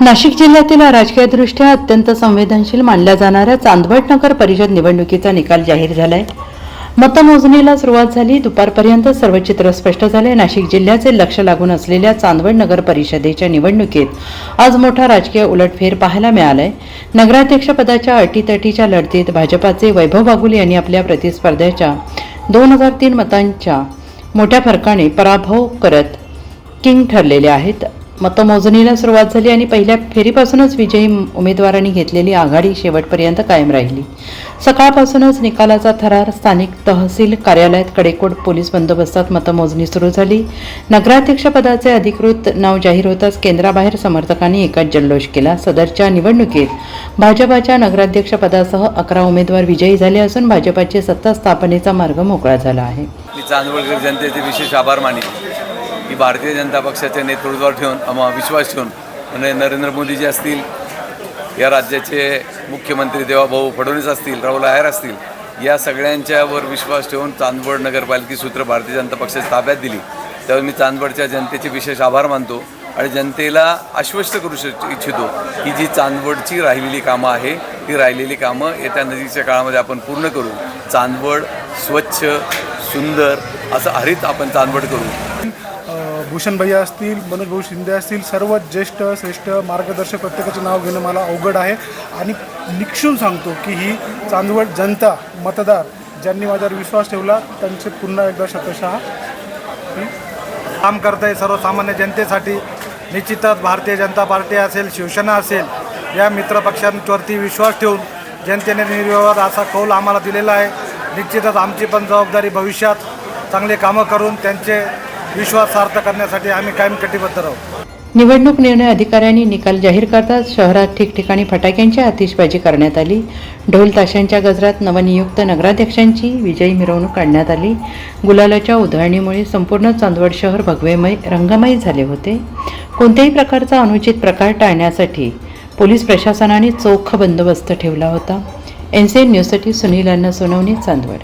नाशिक जिल्ह्यातील राजकीयदृष्ट्या अत्यंत संवेदनशील मानल्या जाणाऱ्या चांदवड नगर परिषद निवडणुकीचा निकाल जाहीर झालाय. मतमोजणीला सुरुवात झाली दुपारपर्यंत सर्व चित्र स्पष्ट झाले. नाशिक जिल्ह्याचे लक्ष लागून असलेल्या चांदवड नगर परिषदेच्या निवडणुकीत आज मोठा राजकीय उलटफेर पाहायला मिळालाय. नगराध्यक्षपदाच्या अटीतटीच्या लढतीत भाजपाचे वैभव बागुल यांनी आपल्या प्रतिस्पर्ध्याच्या दोन हजार तीन मतांच्या मोठ्या फरकाने पराभव करत किंग ठरलेले आहेत. मतमोजणीला सुरुवात झाली आणि पहिल्या फेरीपासूनच विजयी उमेदवारांनी घेतलेली आघाडी शेवटपर्यंत कायम राहिली. सकाळपासूनच निकालाचा थरार स्थानिक तहसील कार्यालयात कडेकोट पोलीस बंदोबस्तात मतमोजणी सुरू झाली. नगराध्यक्षपदाचे अधिकृत नाव जाहीर होताच केंद्राबाहेर समर्थकांनी एकाच जल्लोष केला. सदरच्या निवडणुकीत भाजपाच्या नगराध्यक्षपदासह अकरा उमेदवार विजयी झाले असून भाजपाचे सत्ता स्थापनेचा मार्ग मोकळा झाला आहे. मी जनतेचे विशेष आभार मानित. की भारतीय जनता पक्षाच्या नेतृत्वावर ठेवून आम्हा विश्वास ठेवून म्हणजे नरेंद्र मोदीजी असतील या राज्याचे मुख्यमंत्री देवाभाऊ फडणवीस असतील राहुल आयर असतील या सगळ्यांच्यावर विश्वास ठेवून चांदवड नगरपालिका सूत्र भारतीय जनता पक्षाच्या ताब्यात दिली. त्यावेळी मी चांदवडच्या जनतेचे विशेष आभार मानतो आणि जनतेला आश्वस्त करू श इच्छितो की जी चांदवडची राहिलेली कामं आहे ती राहिलेली कामं येत्या नजीकच्या काळामध्ये आपण पूर्ण करू. चांदवड स्वच्छ सुंदर असं हरित आपण चांदवड करू. भूषण भैया असतील मनोज भाऊ शिंदे असतील सर्व ज्येष्ठ श्रेष्ठ मार्गदर्शक प्रत्येकाचं नाव घेणं मला अवघड आहे. आणि निक्षून सांगतो की ही चांदवड जनता मतदार ज्यांनी माझ्यावर विश्वास ठेवला त्यांचे पुन्हा एकदा शतशः. काम करत आहे सर्वसामान्य जनतेसाठी. निश्चितच भारतीय जनता पार्टी असेल शिवसेना असेल या मित्रपक्षांवरती विश्वास ठेवून जनतेने निर्विवाद असा कौल आम्हाला दिलेला आहे. निश्चितच आमची पण जबाबदारी भविष्यात चांगले कामं करून त्यांचे विश्वास सार्थ करण्यासाठी आम्ही कायम कटिबद्ध राहू. निवडणूक निर्णय अधिकाऱ्यांनी निकाल जाहीर करताच शहरात ठिकठिकाणी फटाक्यांची आतिषबाजी करण्यात आली. ढोल ताशांच्या गजरात नवनियुक्त नगराध्यक्षांची विजयी मिरवणूक काढण्यात आली. गुलालाच्या उधळणीमुळे संपूर्ण चांदवड शहर भगवेमय रंगमय झाले होते. कोणत्याही प्रकारचा अनुचित प्रकार टाळण्यासाठी पोलीस प्रशासनाने चोख बंदोबस्त ठेवला होता. एन सी एन न्यूजसाठी सुनील अण्णा सोनवणे चांदवड.